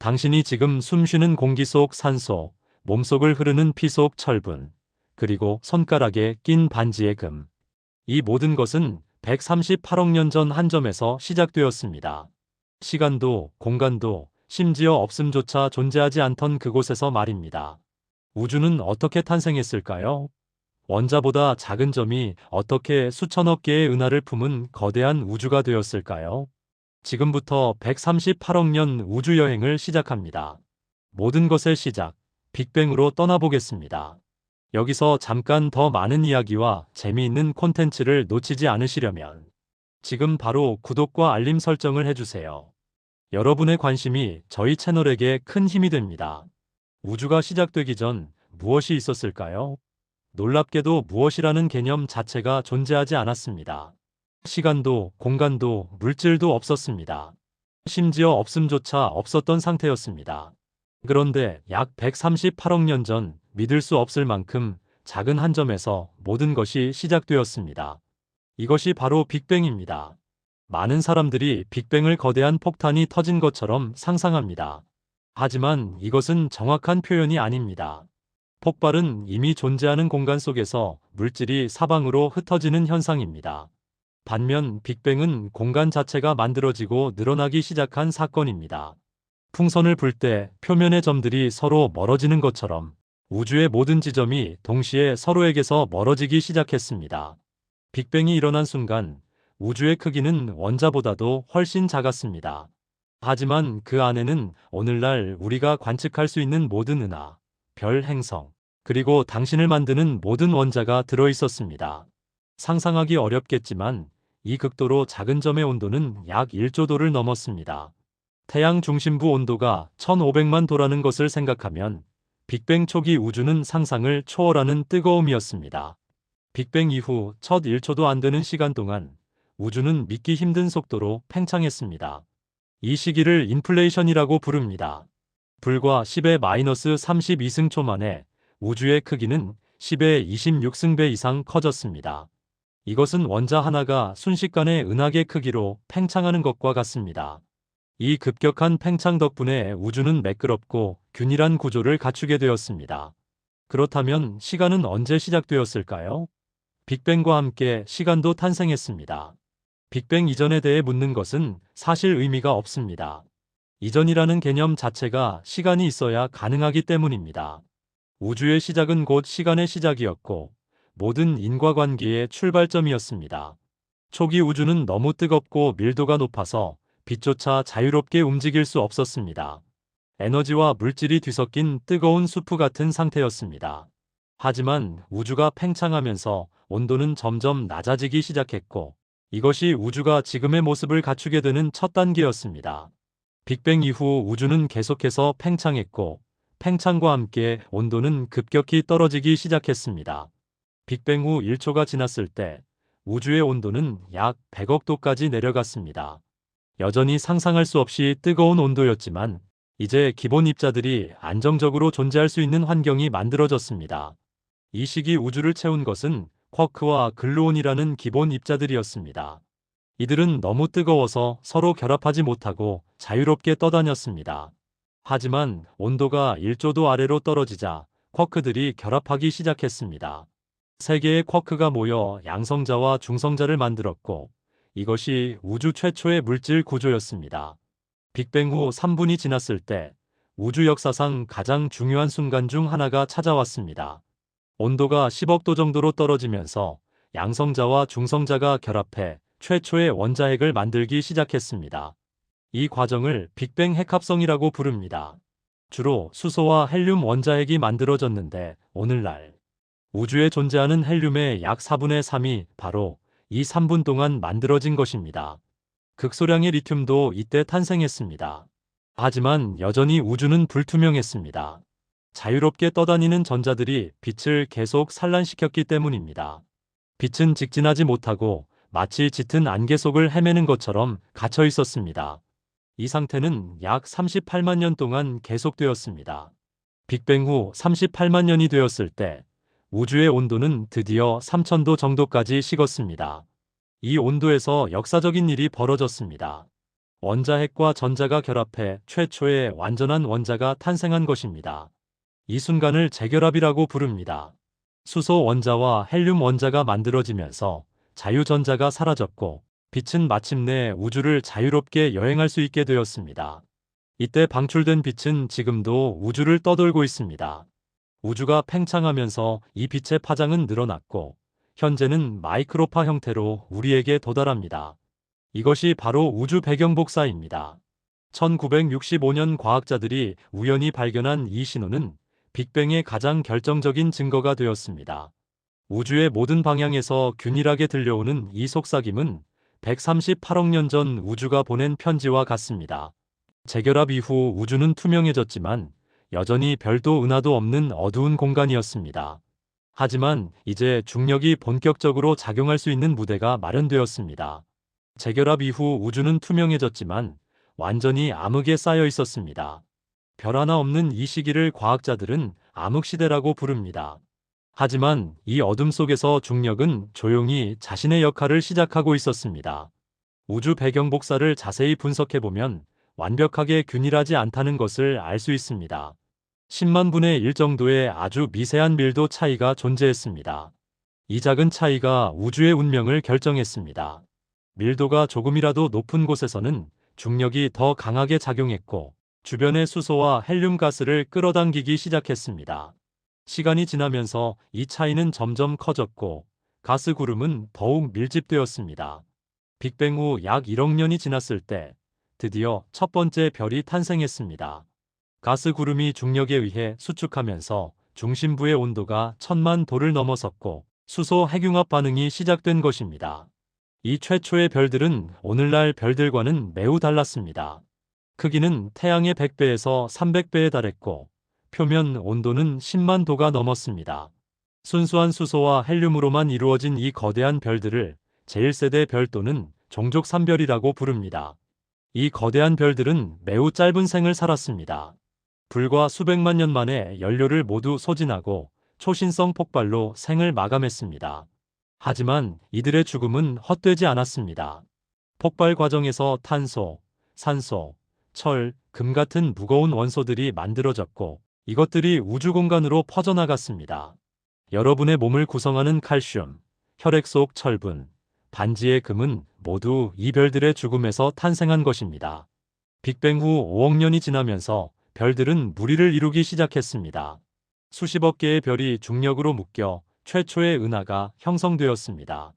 당신이 지금 숨쉬는 공기 속 산소, 몸속을 흐르는 피 속 철분, 그리고 손가락에 낀 반지의 금. 이 모든 것은 138억 년 전 한 점에서 시작되었습니다. 시간도, 공간도, 심지어 없음조차 존재하지 않던 그곳에서 말입니다. 우주는 어떻게 탄생했을까요? 원자보다 작은 점이 어떻게 수천억 개의 은하를 품은 거대한 우주가 되었을까요? 지금부터 138억 년 우주 여행을 시작합니다. 모든 것의 시작, 빅뱅으로 떠나보겠습니다. 여기서 잠깐 더 많은 이야기와 재미있는 콘텐츠를 놓치지 않으시려면 지금 바로 구독과 알림 설정을 해주세요. 여러분의 관심이 저희 채널에게 큰 힘이 됩니다. 우주가 시작되기 전 무엇이 있었을까요? 놀랍게도 무엇이라는 개념 자체가 존재하지 않았습니다. 시간도 공간도 물질도 없었습니다. 심지어 없음조차 없었던 상태였습니다. 그런데 약 138억 년 전 믿을 수 없을 만큼 작은 한 점에서 모든 것이 시작되었습니다. 이것이 바로 빅뱅입니다. 많은 사람들이 빅뱅을 거대한 폭탄이 터진 것처럼 상상합니다. 하지만 이것은 정확한 표현이 아닙니다. 폭발은 이미 존재하는 공간 속에서 물질이 사방으로 흩어지는 현상입니다. 반면 빅뱅은 공간 자체가 만들어지고 늘어나기 시작한 사건입니다. 풍선을 불 때 표면의 점들이 서로 멀어지는 것처럼 우주의 모든 지점이 동시에 서로에게서 멀어지기 시작했습니다. 빅뱅이 일어난 순간 우주의 크기는 원자보다도 훨씬 작았습니다. 하지만 그 안에는 오늘날 우리가 관측할 수 있는 모든 은하, 별 행성, 그리고 당신을 만드는 모든 원자가 들어 있었습니다. 상상하기 어렵겠지만 이 극도로 작은 점의 온도는 약 1조도를 넘었습니다. 태양 중심부 온도가 1500만 도라는 것을 생각하면 빅뱅 초기 우주는 상상을 초월하는 뜨거움이었습니다. 빅뱅 이후 첫 1초도 안 되는 시간 동안 우주는 믿기 힘든 속도로 팽창했습니다. 이 시기를 인플레이션이라고 부릅니다. 불과 10의 마이너스 32승초 만에 우주의 크기는 10의 26승배 이상 커졌습니다. 이것은 원자 하나가 순식간에 은하계 크기로 팽창하는 것과 같습니다. 이 급격한 팽창 덕분에 우주는 매끄럽고 균일한 구조를 갖추게 되었습니다. 그렇다면 시간은 언제 시작되었을까요? 빅뱅과 함께 시간도 탄생했습니다. 빅뱅 이전에 대해 묻는 것은 사실 의미가 없습니다. 이전이라는 개념 자체가 시간이 있어야 가능하기 때문입니다. 우주의 시작은 곧 시간의 시작이었고 모든 인과관계의 출발점이었습니다. 초기 우주는 너무 뜨겁고 밀도가 높아서 빛조차 자유롭게 움직일 수 없었습니다. 에너지와 물질이 뒤섞인 뜨거운 수프 같은 상태였습니다. 하지만 우주가 팽창하면서 온도는 점점 낮아지기 시작했고 이것이 우주가 지금의 모습을 갖추게 되는 첫 단계였습니다. 빅뱅 이후 우주는 계속해서 팽창했고 팽창과 함께 온도는 급격히 떨어지기 시작했습니다. 빅뱅 후 1초가 지났을 때 우주의 온도는 약 100억 도까지 내려갔습니다. 여전히 상상할 수 없이 뜨거운 온도였지만 이제 기본 입자들이 안정적으로 존재할 수 있는 환경이 만들어졌습니다. 이 시기 우주를 채운 것은 쿼크와 글루온이라는 기본 입자들이었습니다. 이들은 너무 뜨거워서 서로 결합하지 못하고 자유롭게 떠다녔습니다. 하지만 온도가 1조도 아래로 떨어지자 쿼크들이 결합하기 시작했습니다. 세 개의 쿼크가 모여 양성자와 중성자를 만들었고 이것이 우주 최초의 물질 구조였습니다. 빅뱅 후 3분이 지났을 때 우주 역사상 가장 중요한 순간 중 하나가 찾아왔습니다. 온도가 10억 도 정도로 떨어지면서 양성자와 중성자가 결합해 최초의 원자핵을 만들기 시작했습니다. 이 과정을 빅뱅 핵합성이라고 부릅니다. 주로 수소와 헬륨 원자핵이 만들어졌는데 오늘날 우주에 존재하는 헬륨의 약 4분의 3이 바로 이 3분 동안 만들어진 것입니다. 극소량의 리튬도 이때 탄생했습니다. 하지만 여전히 우주는 불투명했습니다. 자유롭게 떠다니는 전자들이 빛을 계속 산란시켰기 때문입니다. 빛은 직진하지 못하고 마치 짙은 안개 속을 헤매는 것처럼 갇혀 있었습니다. 이 상태는 약 38만 년 동안 계속되었습니다. 빅뱅 후 38만 년이 되었을 때 우주의 온도는 드디어 3000도 정도까지 식었습니다. 이 온도에서 역사적인 일이 벌어졌습니다. 원자핵과 전자가 결합해 최초의 완전한 원자가 탄생한 것입니다. 이 순간을 재결합이라고 부릅니다. 수소 원자와 헬륨 원자가 만들어지면서 자유전자가 사라졌고 빛은 마침내 우주를 자유롭게 여행할 수 있게 되었습니다. 이때 방출된 빛은 지금도 우주를 떠돌고 있습니다. 우주가 팽창하면서 이 빛의 파장은 늘어났고 현재는 마이크로파 형태로 우리에게 도달합니다. 이것이 바로 우주 배경 복사입니다. 1965년 과학자들이 우연히 발견한 이 신호는 빅뱅의 가장 결정적인 증거가 되었습니다. 우주의 모든 방향에서 균일하게 들려오는 이 속삭임은 138억 년 전 우주가 보낸 편지와 같습니다. 재결합 이후 우주는 투명해졌지만 여전히 별도 은하도 없는 어두운 공간이었습니다. 하지만 이제 중력이 본격적으로 작용할 수 있는 무대가 마련되었습니다. 재결합 이후 우주는 투명해졌지만 완전히 암흑에 쌓여 있었습니다. 별 하나 없는 이 시기를 과학자들은 암흑시대라고 부릅니다. 하지만 이 어둠 속에서 중력은 조용히 자신의 역할을 시작하고 있었습니다. 우주 배경 복사를 자세히 분석해보면 완벽하게 균일하지 않다는 것을 알 수 있습니다. 10만 분의 1 정도의 아주 미세한 밀도 차이가 존재했습니다. 이 작은 차이가 우주의 운명을 결정했습니다. 밀도가 조금이라도 높은 곳에서는 중력이 더 강하게 작용했고 주변의 수소와 헬륨 가스를 끌어당기기 시작했습니다. 시간이 지나면서 이 차이는 점점 커졌고 가스 구름은 더욱 밀집되었습니다. 빅뱅 후 약 1억 년이 지났을 때 드디어 첫 번째 별이 탄생했습니다. 가스 구름이 중력에 의해 수축하면서 중심부의 온도가 천만 도를 넘어섰고 수소 핵융합 반응이 시작된 것입니다. 이 최초의 별들은 오늘날 별들과는 매우 달랐습니다. 크기는 태양의 100배에서 300배에 달했고 표면 온도는 10만 도가 넘었습니다. 순수한 수소와 헬륨으로만 이루어진 이 거대한 별들을 제1세대 별 또는 종족 산별이라고 부릅니다. 이 거대한 별들은 매우 짧은 생을 살았습니다. 불과 수백만 년 만에 연료를 모두 소진하고 초신성 폭발로 생을 마감했습니다. 하지만 이들의 죽음은 헛되지 않았습니다. 폭발 과정에서 탄소, 산소, 철, 금 같은 무거운 원소들이 만들어졌고 이것들이 우주 공간으로 퍼져나갔습니다. 여러분의 몸을 구성하는 칼슘, 혈액 속 철분, 반지의 금은 모두 이 별들의 죽음에서 탄생한 것입니다. 빅뱅 후 5억 년이 지나면서 별들은 무리를 이루기 시작했습니다. 수십억 개의 별이 중력으로 묶여 최초의 은하가 형성되었습니다.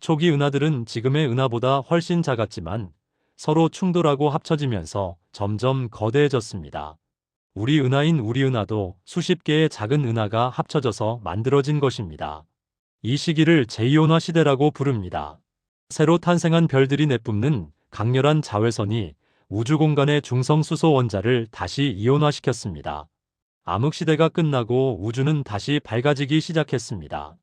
초기 은하들은 지금의 은하보다 훨씬 작았지만 서로 충돌하고 합쳐지면서 점점 거대해졌습니다. 우리 은하인 우리 은하도 수십 개의 작은 은하가 합쳐져서 만들어진 것입니다. 이 시기를 제2온화 시대라고 부릅니다. 새로 탄생한 별들이 내뿜는 강렬한 자외선이 우주 공간의 중성 수소 원자를 다시 이온화시켰습니다. 암흑 시대가 끝나고 우주는 다시 밝아지기 시작했습니다.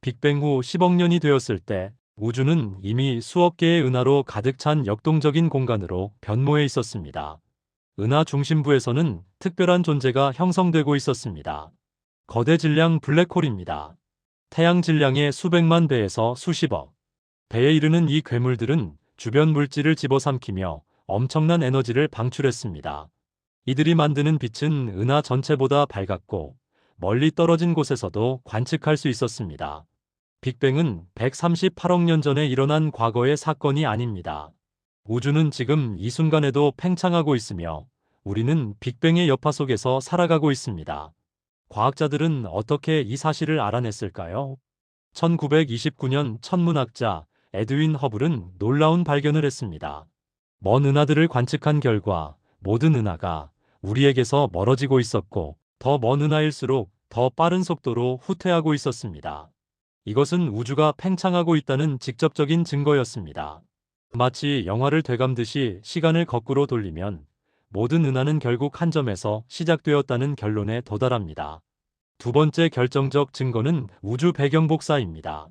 빅뱅 후 10억 년이 되었을 때 우주는 이미 수억 개의 은하로 가득 찬 역동적인 공간으로 변모해 있었습니다. 은하 중심부에서는 특별한 존재가 형성되고 있었습니다. 거대 질량 블랙홀입니다. 태양 질량의 수백만 배에서 수십억 배에 이르는 이 괴물들은 주변 물질을 집어삼키며 엄청난 에너지를 방출했습니다. 이들이 만드는 빛은 은하 전체보다 밝았고 멀리 떨어진 곳에서도 관측할 수 있었습니다. 빅뱅은 138억 년 전에 일어난 과거의 사건이 아닙니다. 우주는 지금 이 순간에도 팽창하고 있으며 우리는 빅뱅의 여파 속에서 살아가고 있습니다. 과학자들은 어떻게 이 사실을 알아냈을까요? 1929년 천문학자 에드윈 허블은 놀라운 발견을 했습니다. 먼 은하들을 관측한 결과 모든 은하가 우리에게서 멀어지고 있었고 더 먼 은하일수록 더 빠른 속도로 후퇴하고 있었습니다. 이것은 우주가 팽창하고 있다는 직접적인 증거였습니다. 마치 영화를 되감듯이 시간을 거꾸로 돌리면 모든 은하는 결국 한 점에서 시작되었다는 결론에 도달합니다. 두 번째 결정적 증거는 우주 배경 복사입니다.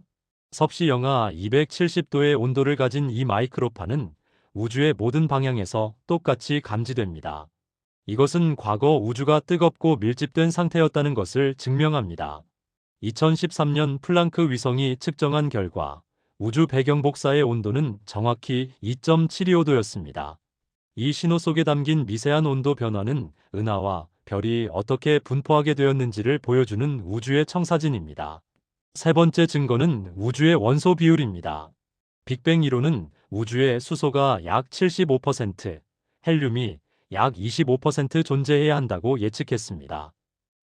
섭씨 영하 270도의 온도를 가진 이 마이크로파는 우주의 모든 방향에서 똑같이 감지됩니다. 이것은 과거 우주가 뜨겁고 밀집된 상태였다는 것을 증명합니다. 2013년 플랑크 위성이 측정한 결과 우주 배경 복사의 온도는 정확히 2.725도였습니다. 이 신호 속에 담긴 미세한 온도 변화는 은하와 별이 어떻게 분포하게 되었는지를 보여주는 우주의 청사진입니다. 세 번째 증거는 우주의 원소 비율입니다. 빅뱅 이론은 우주의 수소가 약 75%, 헬륨이 약 25% 존재해야 한다고 예측했습니다.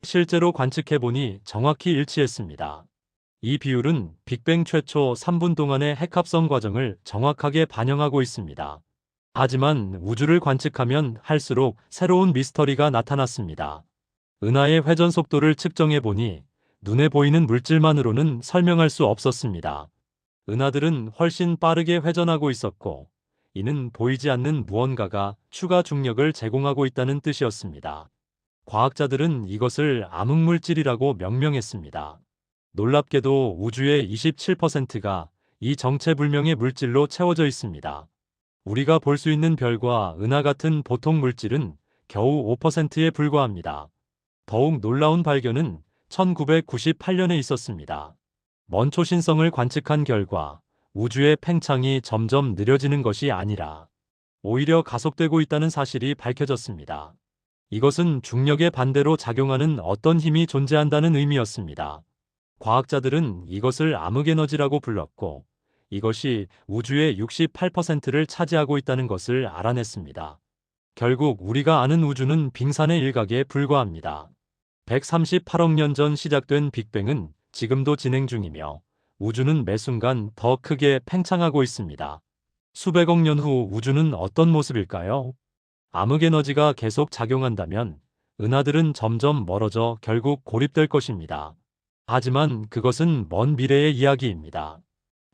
실제로 관측해보니 정확히 일치했습니다. 이 비율은 빅뱅 최초 3분 동안의 핵합성 과정을 정확하게 반영하고 있습니다. 하지만 우주를 관측하면 할수록 새로운 미스터리가 나타났습니다. 은하의 회전 속도를 측정해 보니 눈에 보이는 물질만으로는 설명할 수 없었습니다. 은하들은 훨씬 빠르게 회전하고 있었고, 이는 보이지 않는 무언가가 추가 중력을 제공하고 있다는 뜻이었습니다. 과학자들은 이것을 암흑물질이라고 명명했습니다. 놀랍게도 우주의 27%가 이 정체불명의 물질로 채워져 있습니다. 우리가 볼 수 있는 별과 은하 같은 보통 물질은 겨우 5%에 불과합니다. 더욱 놀라운 발견은 1998년에 있었습니다. 먼 초신성을 관측한 결과 우주의 팽창이 점점 느려지는 것이 아니라 오히려 가속되고 있다는 사실이 밝혀졌습니다. 이것은 중력의 반대로 작용하는 어떤 힘이 존재한다는 의미였습니다. 과학자들은 이것을 암흑에너지라고 불렀고 이것이 우주의 68%를 차지하고 있다는 것을 알아냈습니다. 결국 우리가 아는 우주는 빙산의 일각에 불과합니다. 138억 년 전 시작된 빅뱅은 지금도 진행 중이며 우주는 매 순간 더 크게 팽창하고 있습니다. 수백억 년 후 우주는 어떤 모습일까요? 암흑에너지가 계속 작용한다면 은하들은 점점 멀어져 결국 고립될 것입니다. 하지만 그것은 먼 미래의 이야기입니다.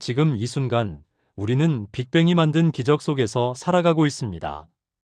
지금 이 순간 우리는 빅뱅이 만든 기적 속에서 살아가고 있습니다.